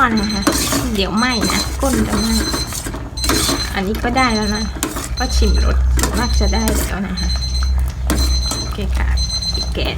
อนนะคะ เดี๋ยวไหม้นะก้นจะไหม้อันนี้ก็ได้แล้วนะ ก็ชิมรสน่มากจะได้แล้วนะคะ โอเคค่ะปิดแก๊ส